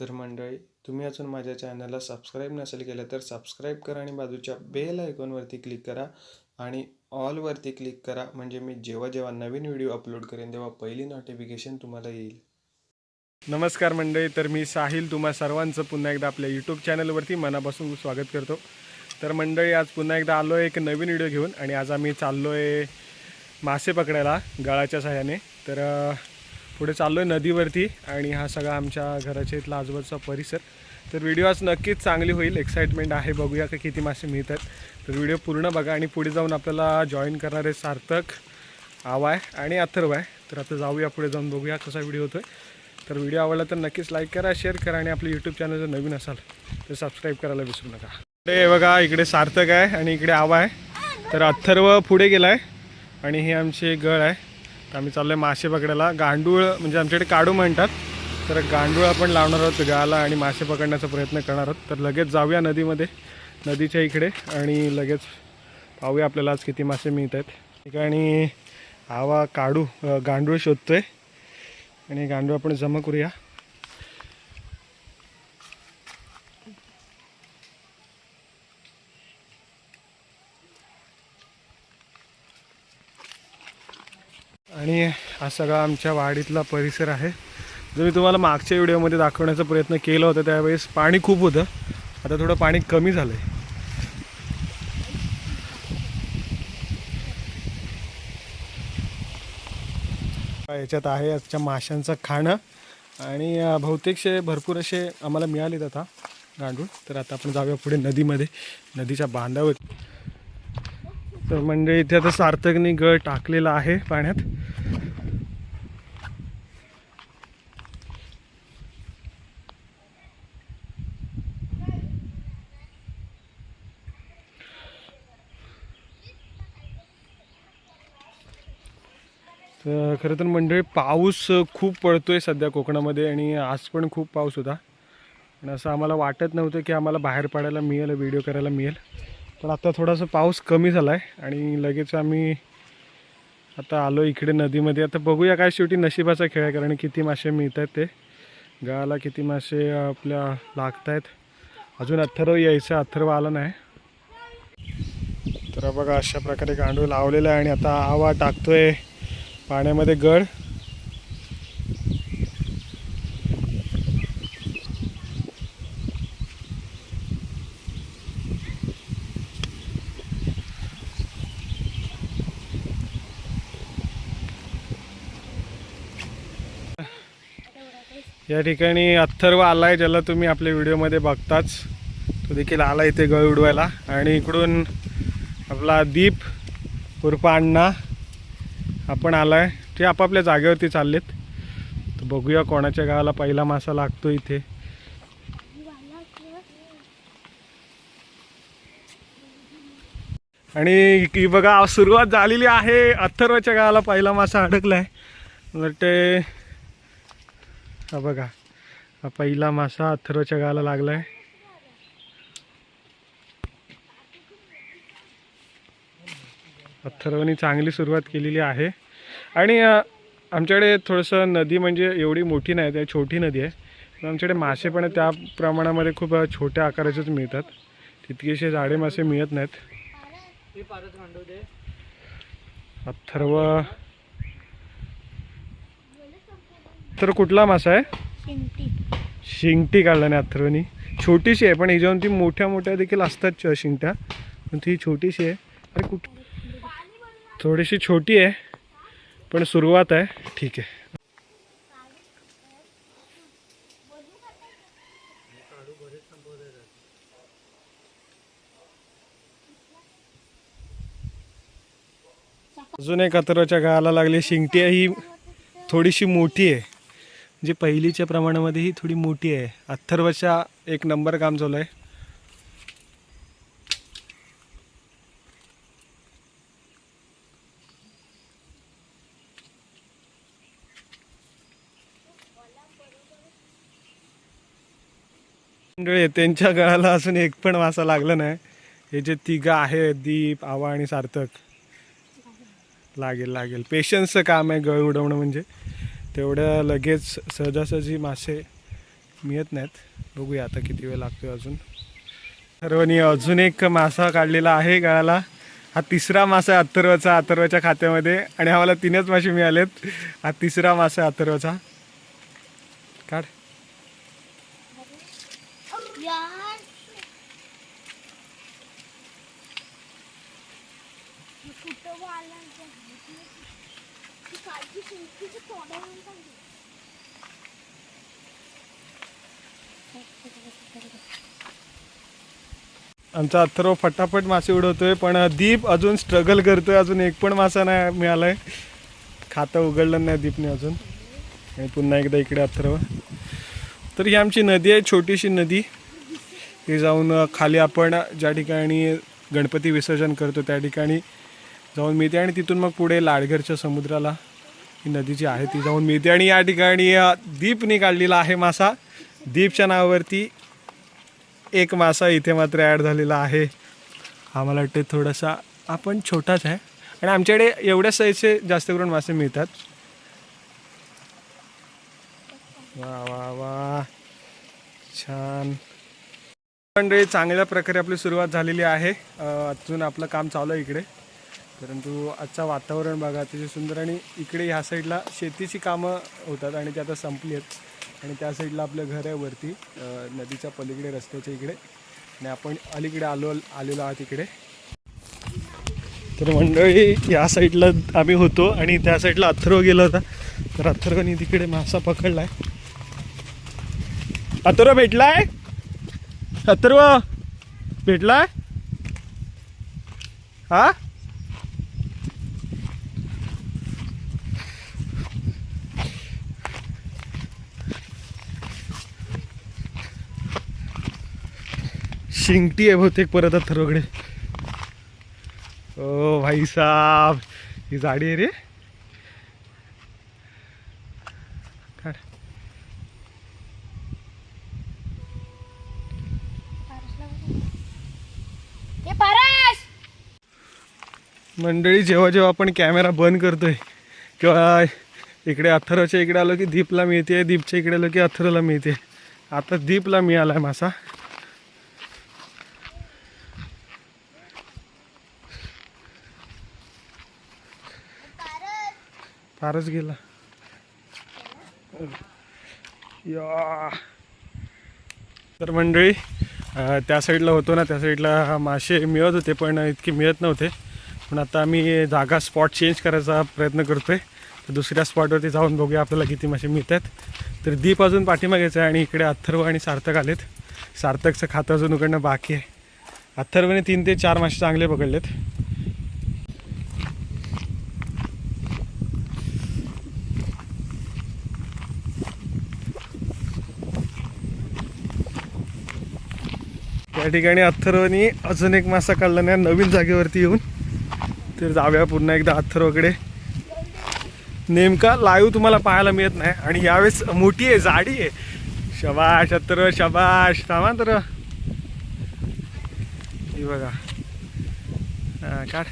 तर मंडळी तुम्ही अजून माझ्या चॅनलला सबस्क्राईब नसेल केलं तर सबस्क्राईब करा आणि बाजूच्या बेल आयकॉनवरती क्लिक करा आणि ऑलवरती क्लिक करा. म्हणजे मी जेव्हा जेव्हा नवीन व्हिडिओ अपलोड करेन तेव्हा पहिली नोटिफिकेशन तुम्हाला येईल. नमस्कार मंडळी तर मी साहिल तुम्हा सर्वांचं पुन्हा एकदा आपल्या यूट्यूब चॅनलवरती मनापासून स्वागत करतो. तर मंडळी आज पुन्हा एकदा आलो आहे एक नवीन व्हिडिओ घेऊन आणि आज आम्ही चाललो आहे मासे पकडायला गळाच्या सहाय्याने. तर पुढे चाललो आहे नदीवरती आणि हा सगळा आमच्या घराच्या इथला आजूबाजूचा परिसर. तर व्हिडिओ आज नक्कीच चांगली होईल एक्साइटमेंट आहे बघूया का किती मासे मिळतात. तर व्हिडिओ पूर्ण बघा आणि पुढे जाऊन आपल्याला जॉईन करणारे सार्थक आवाय आणि अथर्व आहे तर आता जाऊया पुढे जाऊन बघूया कसा व्हिडिओ होतो आहे तर व्हिडिओ आवडला तर नक्कीच लाईक करा शेअर करा आणि आपलं यूट्यूब चॅनल जर नवीन असाल तर सबस्क्राईब करायला विसरू नका. इकडे बघा इकडे सार्थक आहे आणि इकडे आवा आहे तर अथर्व पुढे गेला आहे आणि हे आमचे गळ आहे. आम्ही चाललो आहे मासे पकडायला. गांडूळ म्हणजे आमच्याकडे काढू म्हणतात. तर गांडूळ आपण लावणार आहोत गाला आणि मासे पकडण्याचा प्रयत्न करणार आहोत. तर लगेच जाऊया नदीमध्ये नदीच्या इकडे आणि लगेच पाहूया आपल्याला आज किती मासे मिळत आहेत. ठिकाणी आवा काढू गांडूळ गांडूळ शोधतोय. आणि गांडूळ आपण जमा करूया. आणि हा सगळा आमच्या वाडीतला परिसर आहे. जो मी तुम्हाला मागच्या व्हिडिओमध्ये दाखवण्याचा प्रयत्न केला होता त्यावेळेस पाणी खूप होतं. आता थोडं पाणी कमी झालं आहे याच्यात आहे आजच्या माशांचं खाणं. आणि बहुतेकशे भरपूर असे आम्हाला मिळालेत आता गांडूळ. तर आता आपण जाऊया पुढे नदीमध्ये. नदीच्या बांधावर. तर म्हणजे इथे आता सार्थकने गळ टाकलेला आहे पाण्यात. तर खरं तर मंडळी पाऊस खूप पडतोय सध्या कोकणामध्ये आणि आज पण खूप पाऊस होता. आणि असं आम्हाला वाटत नव्हतं की आम्हाला बाहेर पडायला मिळेल व्हिडिओ करायला मिळेल. पण आता थोडासा पाऊस कमी झाला आहे आणि लगेच आम्ही आता आलो इकडे नदीमध्ये. आता बघूया काय शेवटी नशिबाचा खेळ आहे कारण किती मासे मिळत आहेत ते. गाळाला किती मासे आपल्या लागत आहेत अजून अथर्व यायचं अथर्व आला नाही. तर बघा अशा प्रकारे गांडूळ लावलेला आहे आणि आता आवा टाकतोय पाण्यामध्ये गड. या ठिकाणी अथर्व आला आहे ज्याला तुम्ही आपल्या व्हिडिओमध्ये बघताच. तो देखील आला इथे गळ उडवायला. आणि इकडून आपला दीप उर्फ अण्णा आपण आहे ते आपापल्या जागेवरती चाललेत. तर बघूया कोणाच्या गावाला पहिला मासा लागतो इथे. आणि की बघा सुरुवात झालेली आहे. अथर्वच्या गावाला पहिला मासा अडकलाय. मला वाटते हा बघा. हा पहिला मासा अथर्वच्या गावाला लागलाय. अथर्वनी चांगली सुरुवात केलेली आहे. आणि आमच्याकडे थोडंसं नदी म्हणजे एवढी मोठी नाही त्या छोटी नदी आहे. आमच्याकडे मासे पण त्या प्रमाणामध्ये खूप छोट्या आकाराचेच मिळतात. तितकेसे जाडे मासे मिळत नाहीत. अथर्व तर कुठला मासा आहे? शिंगटी. काढला नाही अथर्वनी. छोटीशी आहे पण ह्याच्यावरून ती मोठ्या मोठ्या देखील असतात शिंगट्या. पण ती छोटीशी आहे. अरे कुठ थोडीशी छोटी आहे पण सुरुवात आहे. ठीक आहे. अजून एक अथर्वच्या गाळाला लागली शिंगटी आहे ही थोडीशी मोठी आहे. म्हणजे पहिलीच्या प्रमाणामध्ये ही थोडी मोठी आहे. अथर्वच्या एक नंबर काम चालू आहे. मंडळी त्यांच्या गळाला अजून एक पण मासा लागला नाही. हे जे तिघं आहे दीप आवा आणि सार्थक. लागेल लागेल. पेशन्सचं काम आहे गळ उडवणं म्हणजे. तेवढ्या लगेच सहजासहजी मासे मिळत नाहीत. बघूया आता किती वेळ लागतो अजून. अथर्वनी अजून एक मासा काढलेला आहे गळाला. हा तिसरा मासा आहे अथर्वचा अथर्वच्या खात्यामध्ये. आणि आम्हाला तीनच मासे मिळालेत. हा तिसरा मासा आहे अथर्वचा. काढ. आमचा अथर्व फटाफट मासे उडवतोय पण दीप अजून स्ट्रगल करतोय. अजून एक पण मासा नाही मिळालाय. खातं उघडलं नाही दीपने अजून. आणि पुन्हा एकदा इकडे अथर्व. तर ही आमची नदी आहे छोटीशी नदी. ही जाऊन खाली आपण ज्या ठिकाणी गणपती विसर्जन करतो त्या ठिकाणी जाऊन मिळते आणि तिथून मग पुढे लाडघरच्या समुद्राला ही नदी जी आहे ती जाऊन मिळते. आणि या ठिकाणी दीपने काढलेला आहे मासा. दीपच्या नावावरती एक मासा इथे मात्र ॲड झालेला आहे. हा मला वाटते थोडासा आपण छोटाच आहे. आणि आमच्याकडे एवढ्या साईजचे जास्त करून मासे मिळतात. वा वा वा. छान. मंडळी चांगल्या प्रकारे आपली सुरुवात झालेली आहे. अजून आपलं काम चालू आहे इकडे. परंतु आजचा वातावरण बघा अतिशय सुंदर आणि इकडे ह्या साईडला शेतीची कामं होतात आणि ते आता संपली आहेत. आणि त्या साईडला आपलं घर आहे वरती नदीच्या पलीकडे रस्त्याच्या इकडे. आणि आपण अलीकडे आलो आलेलो आहात इकडे. तर मंडळी या साईडला आम्ही होतो आणि त्या साईडला अथर्व गेला होता. तर अथर्वनी तिकडे मासा पकडलाय. अथर्व भेटलाय? अथर्व भेटलाय? हा? शिंगटी आहे बहुतेक परत अथर्वकडे ओ भाई साहब ही जाडी आहे रे. मंडळी जेव्हा जेव्हा आपण कॅमेरा बंद करतोय किंवा इकडे अथर्वच्या इकडे आलो की दीपला मिळते दीपच्या इकडे आलो की अथर्वला मिळते. आता दीपला मिळालाय मासा. फारच गेला. या. तर मंडळी त्या साईडला होतो ना त्या साईडला मासे मिळत होते पण इतके मिळत नव्हते. पण आता आम्ही जागा स्पॉट चेंज करायचा प्रयत्न करतोय. तर दुसऱ्या स्पॉटवरती जाऊन बघूया आपल्याला किती मासे मिळतात. तर दीप अजून पाठीमागेचं आहे आणि इकडे अथर्व आणि सार्थक आलेत. सार्थकचं खातं अजून उकडणं बाकी आहे. अथर्वने तीन ते चार मासे चांगले पकडलेत. त्या ठिकाणी अथर्वनी अजून एक मासा काढला नाही नवीन जागेवरती येऊन. तर जाऊया पुन्हा एकदा अथर्वकडे. नेमका लाईव्ह तुम्हाला पाहायला मिळत नाही आणि यावेळेस मोठी आहे जाडी आहे. शबाश अथर्व शबाश थांबा तर बघा. हा काढ.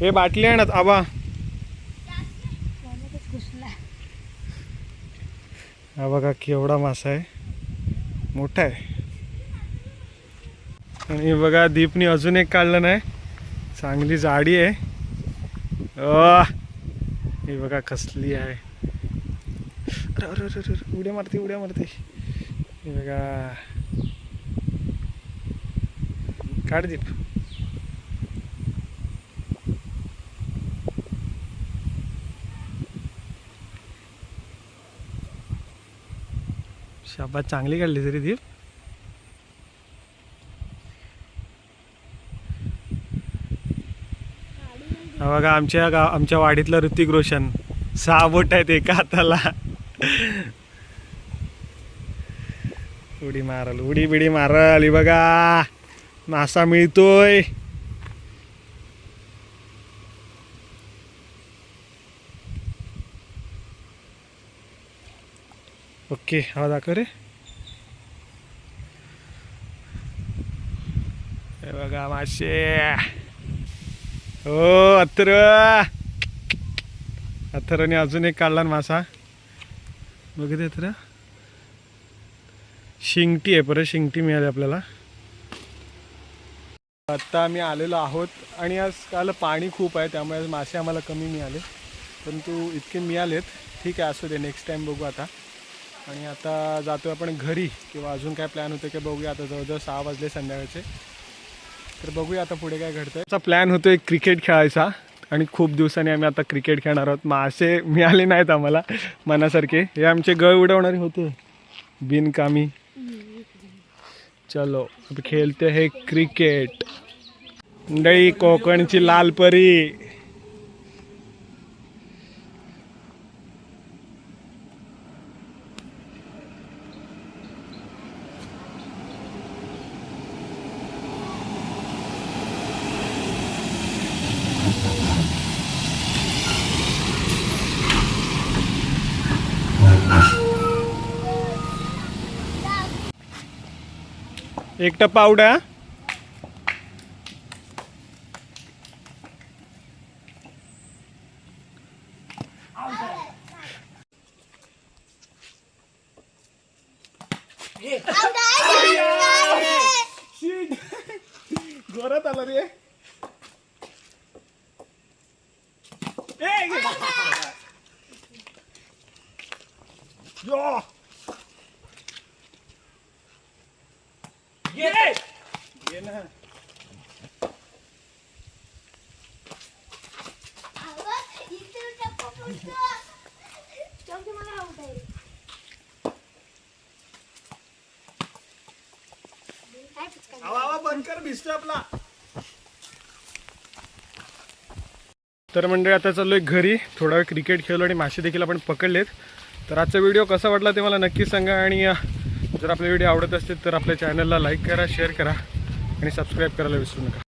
हे बाटली आहे ना आबा. हा बघा केवढा मासा आहे. मोठा आहे. आणि बघा दीपनी अजून एक काढलं नाही. चांगली जाडी आहे. अ, बघा कसली आहे. उड्या मारते उड्या मारते. हे बघा. काढ दीप. शाबा चांगली काढली तरी दीप. बघा आमच्या गाव आमच्या वाडीतलं ऋतिक रोशन. सहा बोट आहेत एका हाताला. उडी मारल उडी बिडी मारल बघा. मासा मिळतोय. ओके हा दाखव रे? हे बघा मासे हो अथर अथरने अजून एक काढला ना मासा. बघितलं अथर शिंगटी आहे परत शिंगटी मिळाली आपल्याला. आत्ता आम्ही आलेलो आहोत आणि आज काल पाणी खूप आहे त्यामुळे आज मासे आम्हाला कमी मिळाले. परंतु इतके मिळालेत. ठीक आहे असू दे नेक्स्ट टाईम बघू आता. आणि आता जातो आपण घरी किंवा अजून काय प्लॅन होतं की बघूया. आता जवळजवळ सहा वाजले संध्याकाळचे. तर बघूया आता पुढे काय घडतं आहे प्लॅन होतोय क्रिकेट खेळायचा आणि खूप दिवसांनी आम्ही आता क्रिकेट खेळणार आहोत. मासे मिळाले नाहीत आम्हाला मनासारखे. हे आमचे गळ उडवणारे होते. बिनकामी. चलो खेळते हे क्रिकेट मंडळी कोकणची लाल एक टप्पा आउट आहे जोरात आला रे Ja! ये ना मला आवडाय काय तर मंडळी आता चाललोय घरी. थोडा क्रिकेट खेळलो आणि मासे देखील आपण पकडलेत. तर आजचा व्हिडिओ कसा वाटला ते मला नक्की सांगा आणि जर आपले व्हिडिओ आवडत असतील तर आपल्या चॅनलला लाईक करा शेअर करा आणि सबस्क्राईब करायला विसरू नका.